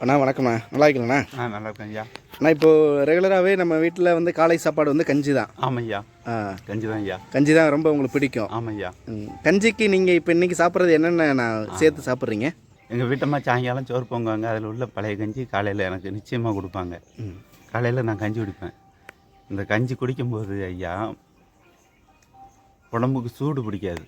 அண்ணா வணக்கம்ண்ணா. நல்லா இருக்கீங்களண்ணா ஆ நல்லா இருக்கேன் ஐயா. அண்ணா இப்போது ரெகுலராகவே நம்ம வீட்டில் வந்து காலை சாப்பாடு வந்து கஞ்சி தான் ஆமாம் ஐயா ஆ. கஞ்சி தான் ஐயா கஞ்சி தான் ரொம்ப உங்களுக்கு பிடிக்கும். ம். கஞ்சிக்கு நீங்கள் இப்போ இன்றைக்கி சாப்பிட்றது என்னென்ன நான் சேர்த்து சாப்பிட்றீங்க? எங்கள் வீட்டம்மா சாயங்காலம் சோறு பொங்குவாங்க. அதில் உள்ள பழைய கஞ்சி காலையில் எனக்கு நிச்சயமாக கொடுப்பாங்க. காலையில் நான் கஞ்சி குடிப்பேன். இந்த கஞ்சி குடிக்கும்போது ஐயா உடம்புக்கு சூடு பிடிக்காது.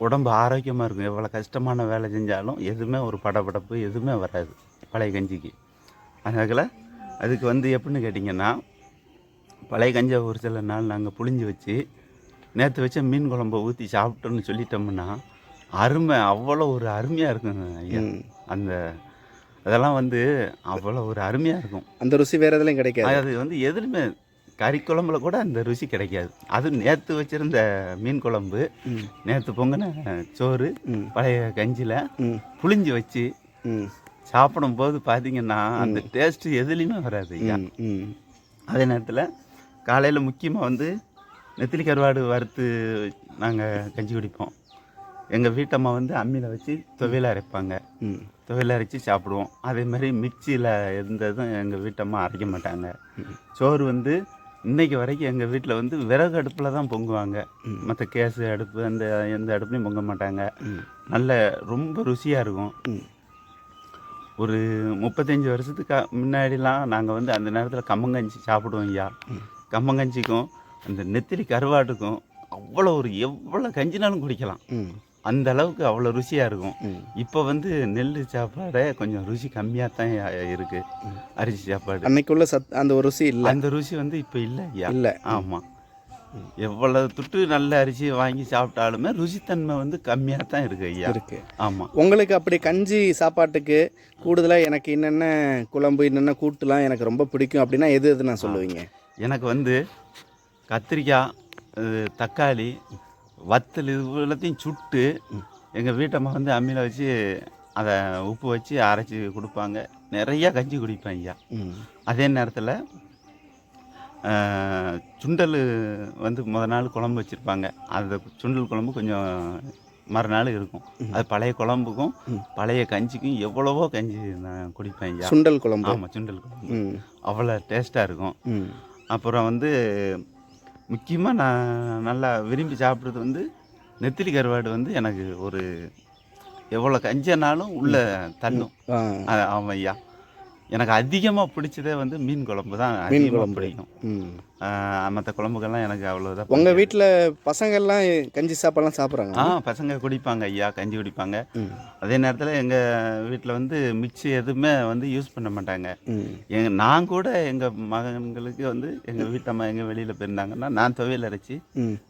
உடம்பு ஆரோக்கியமாக இருக்கும். எவ்வளோ கஷ்டமான வேலை செஞ்சாலும் எதுவுமே ஒரு படபடப்பு எதுவுமே வராது பழைய கஞ்சிக்கு. அதனால் அதுக்கு வந்து எப்படின்னு கேட்டிங்கன்னா பழைய கஞ்சியை ஒரு சில நாள் நாங்கள் புளிஞ்சு வச்சு நேற்று வச்ச மீன் குழம்ப ஊற்றி சாப்பிட்டோன்னு சொல்லிட்டோம்னா அருமை அவ்வளோ ஒரு அருமையாக இருக்குங்க ஐயா. அந்த அதெல்லாம் வந்து அவ்வளோ ஒரு அருமையாக இருக்கும். அந்த ருசி வேறு எதுலையும் கிடைக்காது. அது வந்து எதுலையுமே கறி குழம்புல கூட அந்த ருசி கிடைக்காது. அது நேற்று வச்சிருந்த மீன் குழம்பு. நேற்று பொங்கின சோறு. பழைய கஞ்சியில் புளிஞ்சு வச்சு சாப்பிடும்போது பார்த்தீங்கன்னா அந்த டேஸ்ட்டு எதுலேயுமே வராது ஐயா. அதே நேரத்தில் காலையில் முக்கியமாக வந்து நெத்திலி கருவாடு வறுத்து நாங்கள் கஞ்சி குடிப்போம். எங்கள் வீட்டம்மா வந்து அம்மியில் வச்சு துவையல் அரைப்பாங்க. துவையல் அரைச்சி சாப்பிடுவோம். அதே மாதிரி மிக்சியில் இதுவும் எங்கள் வீட்டம்மா அரைக்க மாட்டாங்க. சோறு வந்து இன்னைக்கு வரைக்கும் எங்கள் வீட்டில் வந்து விறகு அடுப்பில் தான் பொங்குவாங்க. மற்ற கேஸு அடுப்பு அந்த எந்த அடுப்புலையும் பொங்க மாட்டாங்க. நல்ல ரொம்ப ருசியாக இருக்கும். ஒரு முப்பத்தஞ்சு வருஷத்துக்கு முன்னாடிலாம் நாங்கள் வந்து அந்த நேரத்தில் கம்மங்கஞ்சி சாப்பிடுவோம் ஐயா. கம்மங்கஞ்சிக்கும் அந்த நெத்திலி கருவாட்டுக்கும் அவ்வளோ ஒரு எவ்வளோ கஞ்சினாலும் குடிக்கலாம். அந்த அளவுக்கு அவ்வளோ ருசியாக இருக்கும். இப்போ வந்து நெல் சாப்பாடே கொஞ்சம் ருசி கம்மியாக தான் இருக்கு. அரிசி சாப்பாடு. அன்னைக்குள்ள சத் அந்த ருசி இல்லை. அந்த ருசி வந்து இப்போ இல்லை ஐயா. இல்லை. ஆமாம் எவ்வளவு துட்டு நல்ல அரிசி வாங்கி சாப்பிட்டாலுமே ருசித்தன்மை வந்து கம்மியாக தான் இருக்கு ஐயா. இருக்கு. ஆமாம் உங்களுக்கு அப்படி கஞ்சி சாப்பாட்டுக்கு கூடுதலாக எனக்கு என்னென்ன குழம்பு என்னென்ன கூட்டுலாம் எனக்கு ரொம்ப பிடிக்கும் அப்படின்னா எது எது நான் சொல்லுவீங்க? எனக்கு வந்து கத்திரிக்காய் தக்காளி வத்தல் இது எல்லாத்தையும் சுட்டு எங்கள் வீட்டம்மா வந்து அம்மியில் வச்சு அதை உப்பு வச்சு அரைச்சி கொடுப்பாங்க. நிறையா கஞ்சி குடிப்பேன் ஐயா. அதே நேரத்தில் சுண்டல் வந்து முத நாள் குழம்பு வச்சுருப்பாங்க. அந்த சுண்டல் குழம்பு கொஞ்சம் மறுநாள் இருக்கும். அது பழைய குழம்புக்கும் பழைய கஞ்சிக்கும் எவ்வளவோ கஞ்சி நான் குடிப்பேன் ஐயா. சுண்டல் குழம்பு? ஆமாம் சுண்டல் குழம்பு. அவ்வளோ டேஸ்ட்டாக இருக்கும். அப்புறம் வந்து முக்கியமாக நான் நல்லா விரும்பி சாப்பிட்றது வந்து நெத்திலி கருவாடு வந்து எனக்கு ஒரு எவ்வளோ கஞ்சனாலும் உள்ள தள்ளும். ஆமாம் ஐயா. எனக்கு அதிகமாக பிடிச்சதே வந்து மீன் குழம்பு தான் அதிகமாக குழம்பு. பிடிக்கும் மற்ற குழம்புகள்லாம் எனக்கு அவ்வளோதான் உங்கள் வீட்டில் பசங்கள்லாம் கஞ்சி சாப்பாடுலாம் சாப்பிட்றாங்க? ஆ பசங்க குடிப்பாங்க ஐயா கஞ்சி குடிப்பாங்க. அதே நேரத்தில் எங்கள் வீட்டில் வந்து மிக்ஸி எதுவுமே வந்து யூஸ் பண்ண மாட்டாங்க. எங்க நான் கூட எங்கள் மகன்களுக்கு வந்து எங்கள் வீட்டம்மா எங்கள் வெளியில் போயிருந்தாங்கன்னா நான் துவையல் அரைச்சி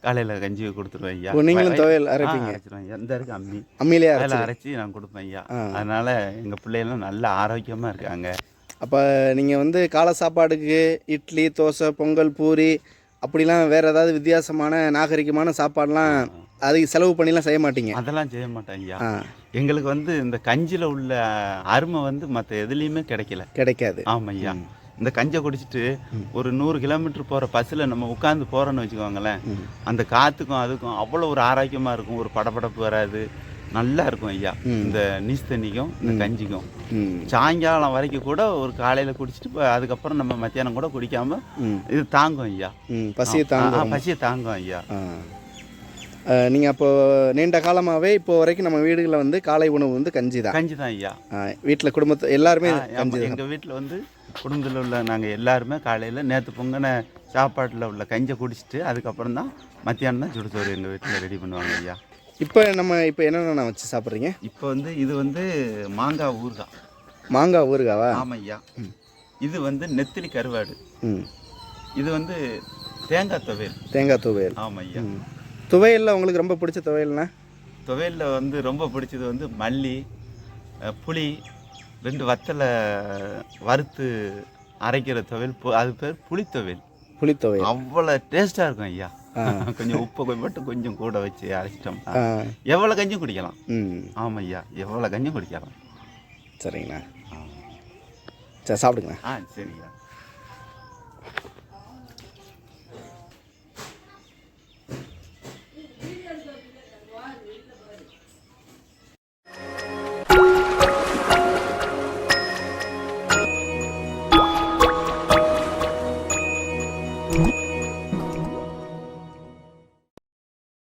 காலையில் கஞ்சி கொடுத்துருவேன் ஐயா. நீங்களும் வய- துவையல் அரைப்பீங்க? அரைச்சிருவேன் எந்த இருக்கு அம்மி. அம்மியிலே அதில் அரைச்சி நான் கொடுப்பேன் ஐயா. அதனால எங்கள் பிள்ளைகள்லாம் நல்ல ஆரோக்கியமாக இருக்காங்க. அப்போ நீங்கள் வந்து காலை சாப்பாடுக்கு இட்லி தோசை பொங்கல் பூரி அப்படிலாம் வேறு ஏதாவது வித்தியாசமான நாகரிகமான சாப்பாடுலாம் அதுக்கு செலவு பண்ணிலாம் செய்ய மாட்டீங்க? அதெல்லாம் செய்ய ஆ. எங்களுக்கு வந்து இந்த கஞ்சியில் உள்ள அருமை வந்து மற்ற எதுலேயுமே கிடைக்கல. கிடைக்காது. ஆமாம் ஐயா இந்த கஞ்சை குடிச்சிட்டு ஒரு நூறு கிலோமீட்டர் போகிற பஸ்ஸில் நம்ம உட்காந்து போகிறோன்னு வச்சுக்கோங்களேன். அந்த காற்றுக்கும் அதுக்கும் அவ்வளோ ஒரு ஆரோக்கியமாக இருக்கும். ஒரு படபடப்பு வராது. நல்லா இருக்கும் ஐயா இந்த நீஸ் தண்ணிக்கும் இந்த கஞ்சிக்கும். சாயங்காலம் வரைக்கும் கூட ஒரு காலையில் குடிச்சிட்டு அதுக்கப்புறம் நம்ம மத்தியானம் கூட குடிக்காம இது தாங்கும் ஐயா. பசியை ஆ, தாங்க ஆ, பசியை தாங்கும் ஐயா. நீங்கள் அப்போ நீண்ட காலமாகவே இப்போ வரைக்கும் நம்ம வீடுகளில் வந்து காலை உணவு வந்து கஞ்சி தான் கஞ்சி தான் ஐயா வீட்டில் குடும்பத்து எல்லாருமே கஞ்சி எங்கள் வீட்டில் வந்து குடும்பத்தில் உள்ள நாங்கள் எல்லாருமே காலையில் நேற்று பொங்கின சாப்பாட்டில் உள்ள கஞ்சை குடிச்சிட்டு அதுக்கப்புறம் தான் மத்தியானம் தான் சுடுசோறு எங்கள் வீட்டில் ரெடி பண்ணுவாங்க ஐயா. இப்போ நம்ம இப்போ என்னென்ன வச்சு சாப்பிட்றீங்க? இப்போ வந்து இது வந்து மாங்காய் ஊறுகாய். மாங்காய் ஊறுகாவா? ஆமாம் ஐயா இது வந்து நெத்திலி கருவாடு. ம். இது வந்து தேங்காய் துவையல். தேங்காய் துவையல். ஆமாம் ஐயா துவையலில் உங்களுக்கு ரொம்ப பிடிச்ச துவையல்னா? துவையலில் வந்து ரொம்ப பிடிச்சது வந்து மல்லி புளி ரெண்டு வத்தலை வறுத்து அரைக்கிற துவையல். அது பேர் புளி துவையல். புளித்துவையல் அவ்வளோ டேஸ்ட்டாக இருக்கும் ஐயா. கொஞ்சம் உப்பு கொஞ்சம் மட்டும் கொஞ்சம் கூட வச்சு அரைச்சிட்டோம்னா எவ்வளோ கஞ்சும் குடிக்கலாம்? ம். ஆமாம் ஐயா எவ்வளோ கஞ்சும் குடிக்கலாம்? சரிங்கண்ணா. சரி சாப்பிடுங்கண்ணா. ஆ சரிங்க